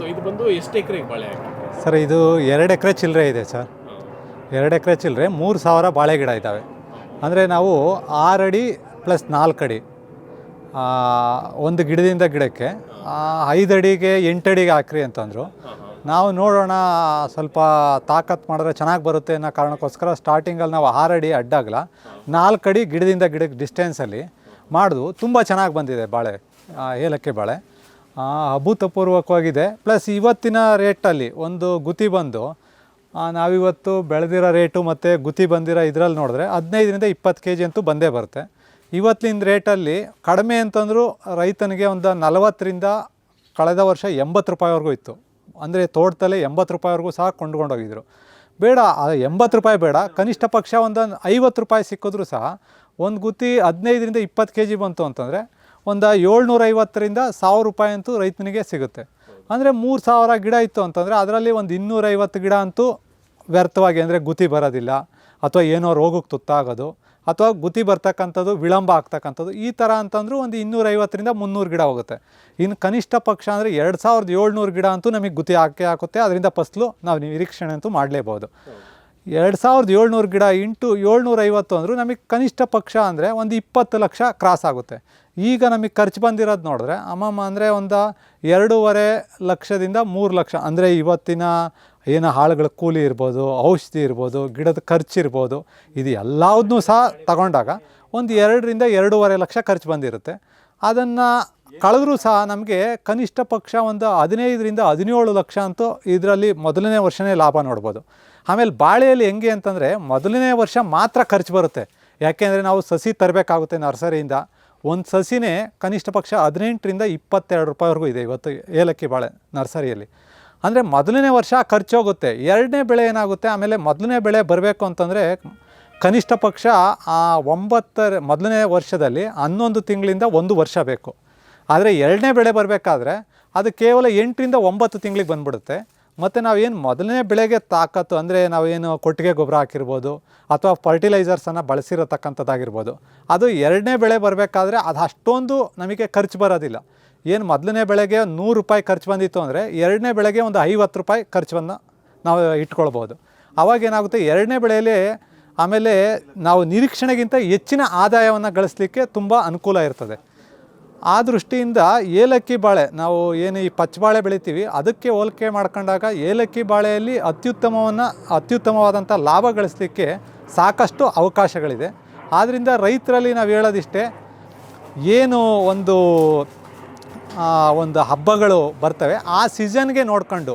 So ಇದು ಬಂದು ಎಷ್ಟು ಎಕರೆ ಬಾಳೆ ಸರ್ ಇದು ಎರಡು ಎಕರೆ ಚಿಲ್ಲರೆ ಇದೆ ಸರ್. ಎರಡು ಎಕರೆ ಚಿಲ್ಲರೆ ಮೂರು ಸಾವಿರ ಬಾಳೆ ಗಿಡ ಇದ್ದಾವೆ ಅಂದರೆ ನಾವು ಆರು ಅಡಿ ಪ್ಲಸ್ ನಾಲ್ಕು ಅಡಿ ಒಂದು ಗಿಡದಿಂದ ಗಿಡಕ್ಕೆ ಐದು ಅಡಿಗೆ ಎಂಟು ಅಡಿಗೆ ಹಾಕ್ರಿ ಅಂತಂದರು. ನಾವು ನೋಡೋಣ ಸ್ವಲ್ಪ ತಾಕತ್ತು ಮಾಡಿದ್ರೆ ಚೆನ್ನಾಗಿ ಬರುತ್ತೆ ಅನ್ನೋ ಕಾರಣಕ್ಕೋಸ್ಕರ ಸ್ಟಾರ್ಟಿಂಗಲ್ಲಿ ನಾವು ಆರು ಅಡಿ ಅಡ್ಡಾಗಲ್ಲ ನಾಲ್ಕು ಅಡಿ ಗಿಡದಿಂದ ಗಿಡಕ್ಕೆ ಡಿಸ್ಟೆನ್ಸಲ್ಲಿ ಮಾಡಿದ್ವು ತುಂಬ ಚೆನ್ನಾಗಿ ಬಂದಿದೆ ಬಾಳೆ ಏಲಕ್ಕಿ ಬಾಳೆ. ಅಭೂತಪೂರ್ವಕವಾಗಿದೆ. ಪ್ಲಸ್ ಇವತ್ತಿನ ರೇಟಲ್ಲಿ ಒಂದು ಗುತಿ ಬಂದು ನಾವಿವತ್ತು ಬೆಳೆದಿರೋ ರೇಟು ಮತ್ತು ಗುತಿ ಬಂದಿರೋ ಇದರಲ್ಲಿ ನೋಡಿದ್ರೆ ಹದಿನೈದರಿಂದ ಇಪ್ಪತ್ತು ಕೆ ಜಿ ಅಂತೂ ಬಂದೇ ಬರುತ್ತೆ. ಇವತ್ತಿನ ರೇಟಲ್ಲಿ ಕಡಿಮೆ ಅಂತಂದರೂ ರೈತನಿಗೆ ಒಂದು ನಲವತ್ತರಿಂದ ಕಳೆದ ವರ್ಷ ಎಂಬತ್ತು ರೂಪಾಯಿವರೆಗೂ ಇತ್ತು. ಅಂದರೆ ತೋಟದಲ್ಲೇ ಎಂಬತ್ತು ರೂಪಾಯಿವರೆಗೂ ಸಹ ಕೊಂಡ್ಕೊಂಡೋಗಿದ್ರು. ಬೇಡ ಎಂಬತ್ತು ರೂಪಾಯಿ ಬೇಡ. ಕನಿಷ್ಠ ಪಕ್ಷ ಒಂದು ಐವತ್ತು ರೂಪಾಯಿ ಸಿಕ್ಕಿದ್ರು ಸಹ ಒಂದು ಗುತ್ತಿ ಹದಿನೈದರಿಂದ ಇಪ್ಪತ್ತು ಕೆ ಜಿ ಬಂತು ಅಂತಂದರೆ ಒಂದು ಏಳ್ನೂರೈವತ್ತರಿಂದ ಸಾವಿರ ರೂಪಾಯಿ ಅಂತೂ ರೈತನಿಗೆ ಸಿಗುತ್ತೆ. ಅಂದರೆ ಮೂರು ಸಾವಿರ ಗಿಡ ಇತ್ತು ಅಂತಂದರೆ ಅದರಲ್ಲಿ ಒಂದು ಇನ್ನೂರೈವತ್ತು ಗಿಡ ಅಂತೂ ವ್ಯರ್ಥವಾಗಿ ಅಂದರೆ ಗುತಿ ಬರೋದಿಲ್ಲ. ಅಥವಾ ಏನೋ ರೋಗಕ್ಕೆ ತುತ್ತಾಗೋದು, ಅಥವಾ ಗುತಿ ಬರ್ತಕ್ಕಂಥದ್ದು ವಿಳಂಬ ಆಗ್ತಕ್ಕಂಥದ್ದು, ಈ ಥರ ಅಂತಂದರೂ ಒಂದು ಇನ್ನೂರೈವತ್ತರಿಂದ ಮುನ್ನೂರು ಗಿಡ ಹೋಗುತ್ತೆ. ಇನ್ನು ಕನಿಷ್ಠ ಪಕ್ಷ ಅಂದರೆ ಎರಡು ಸಾವಿರದ ಏಳ್ನೂರು ಗಿಡ ಅಂತೂ ನಮಗೆ ಗುತಿ ಹಾಕಿ ಹಾಕುತ್ತೆ. ಅದರಿಂದ ಫಸಲು ನಾವು ನಿರೀಕ್ಷಣೆ ಅಂತೂ ಮಾಡಲೇಬೋದು ಎರಡು ಸಾವಿರದ ಏಳ್ನೂರು ಗಿಡ ಇಂಟು ಏಳ್ನೂರೈವತ್ತು ಅಂದರೂ ನಮಗೆ ಕನಿಷ್ಠ ಪಕ್ಷ ಅಂದರೆ ಒಂದು ಇಪ್ಪತ್ತು ಲಕ್ಷ ಕ್ರಾಸ್ ಆಗುತ್ತೆ. ಈಗ ನಮಗೆ ಖರ್ಚು ಬಂದಿರೋದು ನೋಡಿದ್ರೆ ಅಮ್ಮಮ್ಮ ಅಂದರೆ ಒಂದು ಎರಡೂವರೆ ಲಕ್ಷದಿಂದ ಮೂರು ಲಕ್ಷ. ಅಂದರೆ ಇವತ್ತಿನ ಏನು ಹಾಳುಗಳ ಕೂಲಿ ಇರ್ಬೋದು, ಔಷಧಿ ಇರ್ಬೋದು, ಗಿಡದ ಖರ್ಚು ಇರ್ಬೋದು, ಇದು ಎಲ್ಲದನ್ನು ಸಹ ತಗೊಂಡಾಗ ಒಂದು ಎರಡರಿಂದ ಎರಡೂವರೆ ಲಕ್ಷ ಖರ್ಚು ಬಂದಿರುತ್ತೆ. ಅದನ್ನು ಕಳೆದ್ರೂ ಸಹ ನಮಗೆ ಕನಿಷ್ಠ ಪಕ್ಷ ಒಂದು ಹದಿನೈದರಿಂದ ಹದಿನೇಳು ಲಕ್ಷ ಅಂತೂ ಇದರಲ್ಲಿ ಮೊದಲನೇ ವರ್ಷನೇ ಲಾಭ ನೋಡ್ಬೋದು. ಆಮೇಲೆ ಬಾಳೆಯಲ್ಲಿ ಹೆಂಗೆ ಅಂತಂದರೆ ಮೊದಲನೇ ವರ್ಷ ಮಾತ್ರ ಖರ್ಚು ಬರುತ್ತೆ. ಯಾಕೆಂದರೆ ನಾವು ಸಸಿ ತರಬೇಕಾಗುತ್ತೆ ನರ್ಸರಿಯಿಂದ. ಒಂದು ಸಸಿನೇ ಕನಿಷ್ಠ ಪಕ್ಷ ಹದಿನೆಂಟರಿಂದ ಇಪ್ಪತ್ತೆರಡು ರೂಪಾಯಿವರೆಗೂ ಇದೆ ಇವತ್ತು ಏಲಕ್ಕಿ ಬಾಳೆ ನರ್ಸರಿಯಲ್ಲಿ. ಅಂದರೆ ಮೊದಲನೇ ವರ್ಷ ಖರ್ಚೋಗುತ್ತೆ ಎರಡನೇ ಬೆಳೆ ಏನಾಗುತ್ತೆ? ಆಮೇಲೆ ಮೊದಲನೇ ಬೆಳೆ ಬರಬೇಕು ಅಂತಂದರೆ ಕನಿಷ್ಠ ಪಕ್ಷ ಆ ಒಂಬತ್ತರ, ಮೊದಲನೇ ವರ್ಷದಲ್ಲಿ ಹನ್ನೊಂದು ತಿಂಗಳಿಂದ ಒಂದು ವರ್ಷ ಬೇಕು. ಆದರೆ ಎರಡನೇ ಬೆಳೆ ಬರಬೇಕಾದ್ರೆ ಅದು ಕೇವಲ ಎಂಟರಿಂದ ಒಂಬತ್ತು ತಿಂಗಳಿಗೆ ಬಂದ್ಬಿಡುತ್ತೆ. ಮತ್ತು ನಾವೇನು ಮೊದಲನೇ ಬೆಳೆಗೆ ತಾಕತ್ತು ಅಂದರೆ ನಾವೇನು ಕೊಟ್ಟಿಗೆ ಗೊಬ್ಬರ ಹಾಕಿರ್ಬೋದು ಅಥವಾ ಫರ್ಟಿಲೈಸರ್ಸನ್ನು ಬಳಸಿರತಕ್ಕಂಥದ್ದಾಗಿರ್ಬೋದು. ಅದು ಎರಡನೇ ಬೆಳೆ ಬರಬೇಕಾದ್ರೆ ಅದು ಅಷ್ಟೊಂದು ನಮಗೆ ಖರ್ಚು ಬರೋದಿಲ್ಲ. ಏನು ಮೊದಲನೇ ಬೆಳೆಗೆ ನೂರು ರೂಪಾಯಿ ಖರ್ಚು ಬಂದಿತ್ತು ಅಂದರೆ ಎರಡನೇ ಬೆಳೆಗೆ ಒಂದು ಐವತ್ತು ರೂಪಾಯಿ ಖರ್ಚನ್ನು ನಾವು ಇಟ್ಕೊಳ್ಬೋದು. ಅವಾಗ ಏನಾಗುತ್ತೆ ಎರಡನೇ ಬೆಳೆಯಲ್ಲಿ ಆಮೇಲೆ ನಾವು ನಿರೀಕ್ಷಣೆಗಿಂತ ಹೆಚ್ಚಿನ ಆದಾಯವನ್ನು ಗಳಿಸಲಿಕ್ಕೆ ತುಂಬ ಅನುಕೂಲ ಇರ್ತದೆ. ಆ ದೃಷ್ಟಿಯಿಂದ ಏಲಕ್ಕಿ ಬಾಳೆ, ನಾವು ಏನು ಈ ಪಚ್ಚಬಾಳೆ ಬೆಳಿತೀವಿ, ಅದಕ್ಕೆ ಹೋಲಿಕೆ ಮಾಡ್ಕೊಂಡಾಗ ಏಲಕ್ಕಿ ಬಾಳೆಯಲ್ಲಿ ಅತ್ಯುತ್ತಮವನ್ನು ಅತ್ಯುತ್ತಮವಾದಂಥ ಲಾಭ ಗಳಿಸಲಿಕ್ಕೆ ಸಾಕಷ್ಟು ಅವಕಾಶಗಳಿದೆ. ಆದ್ದರಿಂದ ರೈತರಲ್ಲಿ ನಾವು ಹೇಳೋದಿಷ್ಟೇ, ಏನು ಒಂದು ಒಂದು ಹಬ್ಬಗಳು ಬರ್ತವೆ, ಆ ಸೀಸನ್ಗೆ ನೋಡಿಕೊಂಡು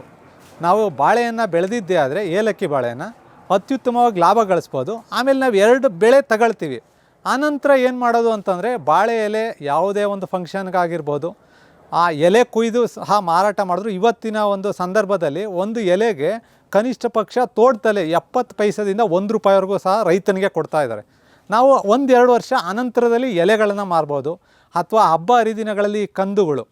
ನಾವು ಬಾಳೆಯನ್ನು ಬೆಳೆದಿದ್ದೇ ಆದರೆ ಏಲಕ್ಕಿ ಬಾಳೆಯನ್ನು ಅತ್ಯುತ್ತಮವಾಗಿ ಲಾಭ ಗಳಿಸ್ಬೋದು. ಆಮೇಲೆ ನಾವು ಎರಡು ಬೆಳೆ ತಗೊಳ್ತೀವಿ. ಆನಂತರ ಏನು ಮಾಡೋದು ಅಂತಂದರೆ ಬಾಳೆ ಎಲೆ ಯಾವುದೇ ಒಂದು ಫಂಕ್ಷನ್ಗಾಗಿರ್ಬೋದು, ಆ ಎಲೆ ಕುಯ್ದು ಸಹ ಮಾರಾಟ ಮಾಡಿದ್ರು. ಇವತ್ತಿನ ಒಂದು ಸಂದರ್ಭದಲ್ಲಿ ಒಂದು ಎಲೆಗೆ ಕನಿಷ್ಠ ಪಕ್ಷ ತೋಟದಲ್ಲಿ ಎಪ್ಪತ್ತು ಪೈಸದಿಂದ ಒಂದು ರೂಪಾಯಿವರೆಗೂ ಸಹ ರೈತನಿಗೆ ಕೊಡ್ತಾ ಇದ್ದಾರೆ. ನಾವು ಒಂದೆರಡು ವರ್ಷ ಅನಂತರದಲ್ಲಿ ಎಲೆಗಳನ್ನು ಮಾರ್ಬೋದು, ಅಥವಾ ಹಬ್ಬ ಹರಿದಿನಗಳಲ್ಲಿ ಕಂದುಗಳು.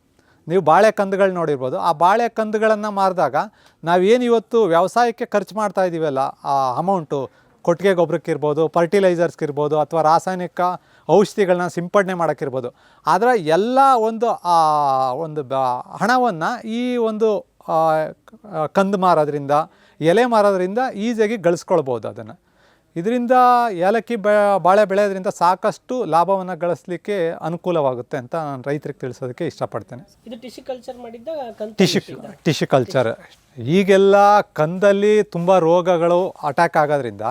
ನೀವು ಬಾಳೆ ಕಂದುಗಳು ನೋಡಿರ್ಬೋದು. ಆ ಬಾಳೆ ಕಂದುಗಳನ್ನು ಮಾರಿದಾಗ ನಾವೇನು ಇವತ್ತು ವ್ಯವಸಾಯಕ್ಕೆ ಖರ್ಚು ಮಾಡ್ತಾ ಇದ್ದೀವಲ್ಲ ಆ ಅಮೌಂಟು ಕೊಟ್ಟಿಗೆ ಗೊಬ್ಬರಕ್ಕಿರ್ಬೋದು ಫರ್ಟಿಲೈಸರ್ಸ್ಗಿರ್ಬೋದು ಅಥವಾ ರಾಸಾಯನಿಕ ಔಷಧಿಗಳನ್ನ ಸಿಂಪಡಣೆ ಮಾಡೋಕ್ಕಿರ್ಬೋದು. ಆದರೆ ಎಲ್ಲ ಒಂದು ಒಂದು ಬ ಹಣವನ್ನು ಈ ಒಂದು ಕಂದು ಮಾರೋದ್ರಿಂದ ಎಲೆ ಮಾರೋದ್ರಿಂದ ಈಸಿಯಾಗಿ ಗಳಿಸ್ಕೊಳ್ಬೋದು ಅದನ್ನು. ಇದರಿಂದ ಏಲಕ್ಕಿ ಬ ಬಾಳೆ ಬೆಳೆಯೋದ್ರಿಂದ ಸಾಕಷ್ಟು ಲಾಭವನ್ನು ಗಳಿಸ್ಲಿಕ್ಕೆ ಅನುಕೂಲವಾಗುತ್ತೆ ಅಂತ ನಾನು ರೈತರಿಗೆ ತಿಳಿಸೋದಕ್ಕೆ ಇಷ್ಟಪಡ್ತೇನೆ. ಇದು ಟಿಶಿ ಟಿಶ್ಯೂ ಟಿಶ್ಯೂ ಕಲ್ಚರ್. ಈಗೆಲ್ಲ ಕಂದಲ್ಲಿ ತುಂಬ ರೋಗಗಳು ಅಟ್ಯಾಕ್ ಆಗೋದ್ರಿಂದ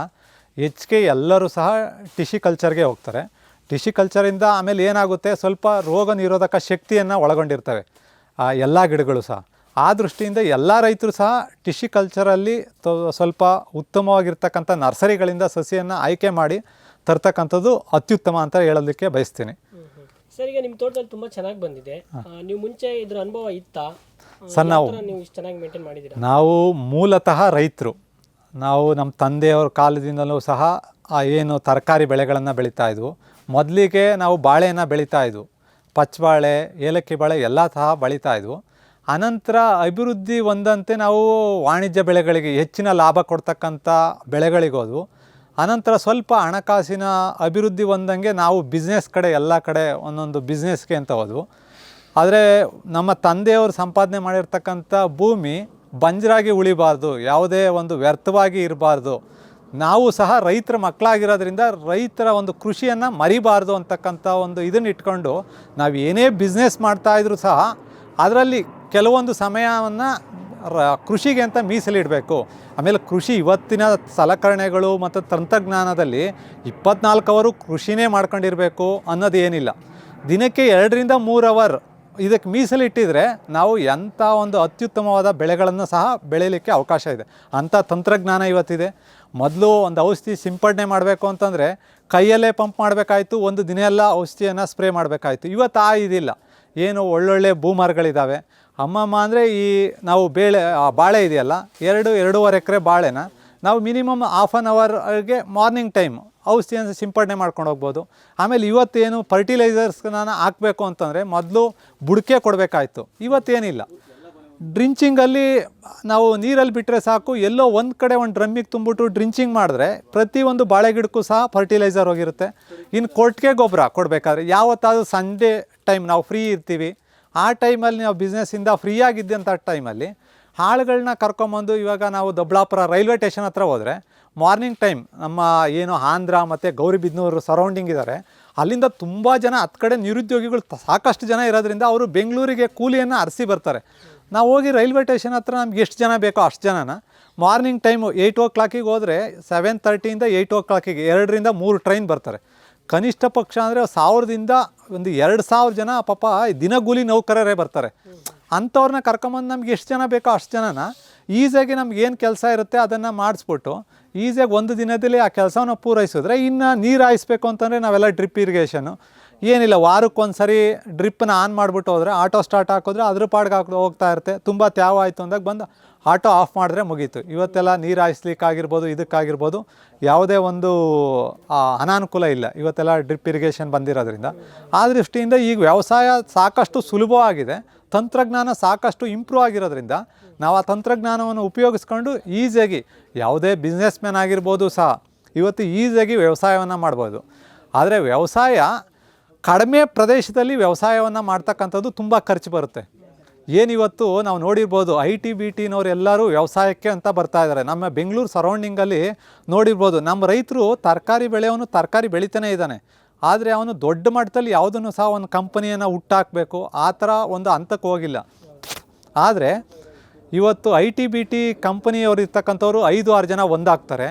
ಹೆಚ್ಚಿಗೆ ಎಲ್ಲರೂ ಸಹ ಟಿಶಿ ಕಲ್ಚರ್ಗೆ ಹೋಗ್ತಾರೆ. ಟಿಶಿ ಕಲ್ಚರಿಂದ ಆಮೇಲೆ ಏನಾಗುತ್ತೆ? ಸ್ವಲ್ಪ ರೋಗ ನಿರೋಧಕ ಶಕ್ತಿಯನ್ನು ಒಳಗೊಂಡಿರ್ತವೆ ಆ ಎಲ್ಲ ಗಿಡಗಳು ಸಹ. ಆ ದೃಷ್ಟಿಯಿಂದ ಎಲ್ಲ ರೈತರು ಸಹ ಟಿಶಿ ಕಲ್ಚರಲ್ಲಿ ತೊ- ಸ್ವಲ್ಪ ಉತ್ತಮವಾಗಿರ್ತಕ್ಕಂಥ ನರ್ಸರಿಗಳಿಂದ ಸಸಿಯನ್ನು ಆಯ್ಕೆ ಮಾಡಿ ತರ್ತಕ್ಕಂಥದ್ದು ಅತ್ಯುತ್ತಮ ಅಂತ ಹೇಳೋದಕ್ಕೆ ಬಯಸ್ತೀನಿ. ಸರ್ ಈಗ ನಿಮ್ಮ ತೋಟದಲ್ಲಿ ತುಂಬ ಚೆನ್ನಾಗಿ ಬಂದಿದೆ. ನೀವು ಮುಂಚೆ ಇದರ ಅನುಭವ ಇತ್ತಾ? ಸರ್, ನಾವು- ಚೆನ್ನಾಗಿ ಮೇಂಟೈನ್ ಮಾಡಿದ್ದೀರಾ? ನಾವು ಮೂಲತಃ ರೈತರು. ನಾವು ನಮ್ಮ ತಂದೆಯವ್ರ ಕಾಲದಿಂದಲೂ ಸಹ ಆ ಏನು ತರಕಾರಿ ಬೆಳೆಗಳನ್ನು ಬೆಳೀತಾ ಇದ್ವು. ಮೊದಲಿಗೆ ನಾವು ಬಾಳೆಯನ್ನು ಬೆಳೀತಾ ಇದ್ವು. ಪಚ್ಚಬಾಳೆ, ಏಲಕ್ಕಿ ಬಾಳೆ ಎಲ್ಲ ಸಹ ಬೆಳೀತಾ ಇದ್ವು. ಅನಂತರ ಅಭಿವೃದ್ಧಿ ಹೊಂದಂತೆ ನಾವು ವಾಣಿಜ್ಯ ಬೆಳೆಗಳಿಗೆ ಹೆಚ್ಚಿನ ಲಾಭ ಕೊಡ್ತಕ್ಕಂಥ ಬೆಳೆಗಳಿಗೋದು ಅನಂತರ ಸ್ವಲ್ಪ ಹಣಕಾಸಿನ ಅಭಿವೃದ್ಧಿ ಹೊಂದಂಗೆ ನಾವು ಬಿಸ್ನೆಸ್ ಕಡೆ ಎಲ್ಲ ಕಡೆ ಒಂದೊಂದು ಬಿಸ್ನೆಸ್ಗೆ ಅಂತ ಹೋದ್ವು. ಆದರೆ ನಮ್ಮ ತಂದೆಯವರು ಸಂಪಾದನೆ ಮಾಡಿರ್ತಕ್ಕಂಥ ಭೂಮಿ ಬಂಜರಾಗಿ ಉಳಿಬಾರ್ದು, ಯಾವುದೇ ಒಂದು ವ್ಯರ್ಥವಾಗಿ ಇರಬಾರ್ದು. ನಾವು ಸಹ ರೈತರ ಮಕ್ಕಳಾಗಿರೋದ್ರಿಂದ ರೈತರ ಒಂದು ಕೃಷಿಯನ್ನು ಮರಿಬಾರ್ದು ಅಂತಕ್ಕಂಥ ಒಂದು ಇದನ್ನು ಇಟ್ಕೊಂಡು ನಾವು ಏನೇ ಬಿಸ್ನೆಸ್ ಮಾಡ್ತಾಯಿದ್ರು ಸಹ ಅದರಲ್ಲಿ ಕೆಲವೊಂದು ಸಮಯವನ್ನು ರ, ಕೃಷಿಗೆ ಅಂತ ಮೀಸಲಿಡಬೇಕು ಆಮೇಲೆ ಕೃಷಿ ಇವತ್ತಿನ ಸಲಕರಣೆಗಳು ಮತ್ತು ತಂತ್ರಜ್ಞಾನದಲ್ಲಿ ಇಪ್ಪತ್ನಾಲ್ಕು ಅವರು ಕೃಷಿನೇ ಮಾಡ್ಕೊಂಡಿರಬೇಕು ಅನ್ನೋದೇನಿಲ್ಲ. ದಿನಕ್ಕೆ ಎರಡರಿಂದ ಮೂರು ಅವರ್ ಇದಕ್ಕೆ ಮೀಸಲಿಟ್ಟಿದ್ರೆ ನಾವು ಎಂಥ ಒಂದು ಅತ್ಯುತ್ತಮವಾದ ಬೆಳೆಗಳನ್ನು ಸಹ ಬೆಳೀಲಿಕ್ಕೆ ಅವಕಾಶ ಇದೆ. ಅಂಥ ತಂತ್ರಜ್ಞಾನ ಇವತ್ತಿದೆ. ಮೊದಲು ಒಂದು ಔಷಧಿ ಸಿಂಪಡಣೆ ಮಾಡಬೇಕು ಅಂತಂದರೆ ಕೈಯಲ್ಲೇ ಪಂಪ್ ಮಾಡಬೇಕಾಯಿತು, ಒಂದು ದಿನ ಎಲ್ಲ ಔಷಧಿಯನ್ನು ಸ್ಪ್ರೇ ಮಾಡಬೇಕಾಯ್ತು. ಇವತ್ತು ಆ ಇದಿಲ್ಲ. ಏನು ಒಳ್ಳೊಳ್ಳೆ ಭೂಮಾರ್ಗಳಿದ್ದಾವೆ ಅಮ್ಮಮ್ಮ ಅಂದರೆ ಈ ನಾವು ಬೇಳೆ ಬಾಳೆ ಇದೆಯಲ್ಲ, ಎರಡು, ಎರಡೂವರೆ ಎಕರೆ ಬಾಳೆನ ನಾವು ಮಿನಿಮಮ್ ಹಾಫ್ ಆನ್ ಅವರ್ಗೆ ಮಾರ್ನಿಂಗ್ ಟೈಮ್ ಔಷಧಿಯನ್ನು ಸಿಂಪಡಣೆ ಮಾಡ್ಕೊಂಡು ಹೋಗ್ಬೋದು. ಆಮೇಲೆ ಇವತ್ತೇನು ಫರ್ಟಿಲೈಸರ್ಸ್ನ ಹಾಕಬೇಕು ಅಂತಂದರೆ ಮೊದಲು ಬುಡಕೆ ಕೊಡಬೇಕಾಯ್ತು. ಇವತ್ತೇನಿಲ್ಲ. ಡ್ರಿಂಚಿಂಗಲ್ಲಿ ನಾವು ನೀರಲ್ಲಿ ಬಿಟ್ಟರೆ ಸಾಕು, ಎಲ್ಲೋ ಒಂದು ಕಡೆ ಒಂದು ಡ್ರಮ್ಮಿಗೆ ತುಂಬಿಟ್ಟು ಡ್ರಿಂಚಿಂಗ್ ಮಾಡಿದ್ರೆ ಪ್ರತಿಯೊಂದು ಬಾಳೆ ಗಿಡಕ್ಕೂ ಸಹ ಫರ್ಟಿಲೈಸರ್ ಹೋಗಿರುತ್ತೆ. ಇನ್ನು ಕೊಟ್ಟಿಗೆ ಗೊಬ್ಬರ ಕೊಡಬೇಕಾದ್ರೆ ಯಾವತ್ತಾದರೂ ಸಂಡೇ ಟೈಮ್ ನಾವು ಫ್ರೀ ಇರ್ತೀವಿ. ಆ ಟೈಮಲ್ಲಿ ನಾವು ಬಿಸ್ನೆಸ್ಸಿಂದ ಫ್ರೀ ಆಗಿದ್ದಂಥ ಟೈಮಲ್ಲಿ ಆಳುಗಳನ್ನ ಕರ್ಕೊಂಬಂದು ಇವಾಗ ನಾವು ದೊಬ್ಳಾಪುರ ರೈಲ್ವೆ ಸ್ಟೇಷನ್ ಹತ್ರ ಹೋದರೆ ಮಾರ್ನಿಂಗ್ ಟೈಮ್ ನಮ್ಮ ಏನು ಆಂಧ್ರ ಮತ್ತು ಗೌರಿಬಿದನೂರು ಸರೌಂಡಿಂಗ್ ಇದ್ದಾರೆ ಅಲ್ಲಿಂದ ತುಂಬ ಜನ ಹತ್ತು ಕಡೆ ನಿರುದ್ಯೋಗಿಗಳು ಸಾಕಷ್ಟು ಜನ ಇರೋದ್ರಿಂದ ಅವರು ಬೆಂಗಳೂರಿಗೆ ಕೂಲಿಯನ್ನು ಅರಸಿ ಬರ್ತಾರೆ. ನಾವು ಹೋಗಿ ರೈಲ್ವೆ ಸ್ಟೇಷನ್ ಹತ್ರ ನಮ್ಗೆ ಎಷ್ಟು ಜನ ಬೇಕೋ ಅಷ್ಟು ಜನನ ಮಾರ್ನಿಂಗ್ ಟೈಮು ಏಯ್ಟ್ ಓ ಕ್ಲಾಕಿಗೆ ಹೋದರೆ ಸೆವೆನ್ ತರ್ಟಿಯಿಂದ ಏಯ್ಟ್ ಓ ಕ್ಲಾಕಿಗೆ ಎರಡರಿಂದ ಮೂರು ಟ್ರೈನ್ ಬರ್ತಾರೆ. ಕನಿಷ್ಠ ಪಕ್ಷ ಅಂದರೆ ಸಾವಿರದಿಂದ ಒಂದು ಎರಡು ಸಾವಿರ ಜನ ಪಾಪ ದಿನಗೂಲಿ ನೌಕರರೇ ಬರ್ತಾರೆ. ಅಂಥವ್ರನ್ನ ಕರ್ಕೊಂಬಂದು ನಮ್ಗೆ ಎಷ್ಟು ಜನ ಬೇಕೋ ಅಷ್ಟು ಜನನ ಈಸಿಯಾಗಿ ನಮ್ಗೆ ಏನು ಕೆಲಸ ಇರುತ್ತೆ ಅದನ್ನು ಮಾಡಿಸ್ಬಿಟ್ಟು ಈಸಿಯಾಗಿ ಒಂದು ದಿನದಲ್ಲಿ ಆ ಕೆಲಸವನ್ನು ಪೂರೈಸಿದ್ರೆ ಇನ್ನು ನೀರು ಹಾಯಿಸ್ಬೇಕು ಅಂತಂದರೆ ನಾವೆಲ್ಲ ಡ್ರಿಪ್ ಇರಿಗೇಷನು. ಏನಿಲ್ಲ ವಾರಕ್ಕೊಂದು ಸರಿ ಡ್ರಿಪ್ಪನ್ನ ಆನ್ ಮಾಡಿಬಿಟ್ಟು ಹೋದರೆ, ಆಟೋ ಸ್ಟಾರ್ಟ್ ಹಾಕಿದ್ರೆ ಅದ್ರ ಪಾಡ್ಗೆ ಹಾಕಿ ಹೋಗ್ತಾ ಇರುತ್ತೆ. ತುಂಬ ತ್ಯಾವ ಆಯಿತು ಅಂದಾಗ ಬಂದು ಆಟೋ ಆಫ್ ಮಾಡಿದ್ರೆ ಮುಗೀತು. ಇವತ್ತೆಲ್ಲ ನೀರು ಹಾಯಿಸ್ಲಿಕ್ಕಾಗಿರ್ಬೋದು, ಇದಕ್ಕಾಗಿರ್ಬೋದು ಯಾವುದೇ ಒಂದು ಅನಾನುಕೂಲ ಇಲ್ಲ. ಇವತ್ತೆಲ್ಲ ಡ್ರಿಪ್ ಇರಿಗೇಷನ್ ಬಂದಿರೋದ್ರಿಂದ. ಆ ದೃಷ್ಟಿಯಿಂದ ಈಗ ವ್ಯವಸಾಯ ಸಾಕಷ್ಟು ಸುಲಭವಾಗಿದೆ. ತಂತ್ರಜ್ಞಾನ ಸಾಕಷ್ಟು ಇಂಪ್ರೂವ್ ಆಗಿರೋದ್ರಿಂದ ನಾವು ಆ ತಂತ್ರಜ್ಞಾನವನ್ನು ಉಪಯೋಗಿಸ್ಕೊಂಡು ಈಸಿಯಾಗಿ ಯಾವುದೇ ಬಿಸ್ನೆಸ್ ಮ್ಯಾನ್ ಆಗಿರ್ಬೋದು ಸಹ ಇವತ್ತು ಈಸಿಯಾಗಿ ವ್ಯವಸಾಯವನ್ನು ಮಾಡ್ಬೋದು. ಆದರೆ ವ್ಯವಸಾಯ ಕಡಿಮೆ ಪ್ರದೇಶದಲ್ಲಿ ವ್ಯವಸಾಯವನ್ನು ಮಾಡ್ತಕ್ಕಂಥದ್ದು ತುಂಬ ಖರ್ಚು ಬರುತ್ತೆ. ಏನಿವತ್ತು ನಾವು ನೋಡಿರ್ಬೋದು ಐ ಟಿ ಬಿ ಟಿನವ್ರು ಎಲ್ಲರೂ ವ್ಯವಸಾಯಕ್ಕೆ ಅಂತ ಬರ್ತಾ ಇದ್ದಾರೆ. ನಮ್ಮ ಬೆಂಗಳೂರು ಸರೌಂಡಿಂಗಲ್ಲಿ ನೋಡಿರ್ಬೋದು. ನಮ್ಮ ರೈತರು ತರಕಾರಿ ಬೆಳೆಯವನು ತರಕಾರಿ ಬೆಳಿತಾನೆ ಇದ್ದಾನೆ. ಆದರೆ ಅವನು ದೊಡ್ಡ ಮಟ್ಟದಲ್ಲಿ ಯಾವುದನ್ನು ಸಹ ಒಂದು ಕಂಪನಿಯನ್ನು ಹುಟ್ಟಾಕಬೇಕು, ಆ ಥರ ಒಂದು ಹಂತಕ್ಕೆ ಹೋಗಿಲ್ಲ. ಆದರೆ ಇವತ್ತು ಐ ಟಿ ಬಿ ಟಿ ಕಂಪನಿಯವರು ಇರ್ತಕ್ಕಂಥವ್ರು ಐದು, ಆರು ಜನ ಒಂದಾಗ್ತಾರೆ.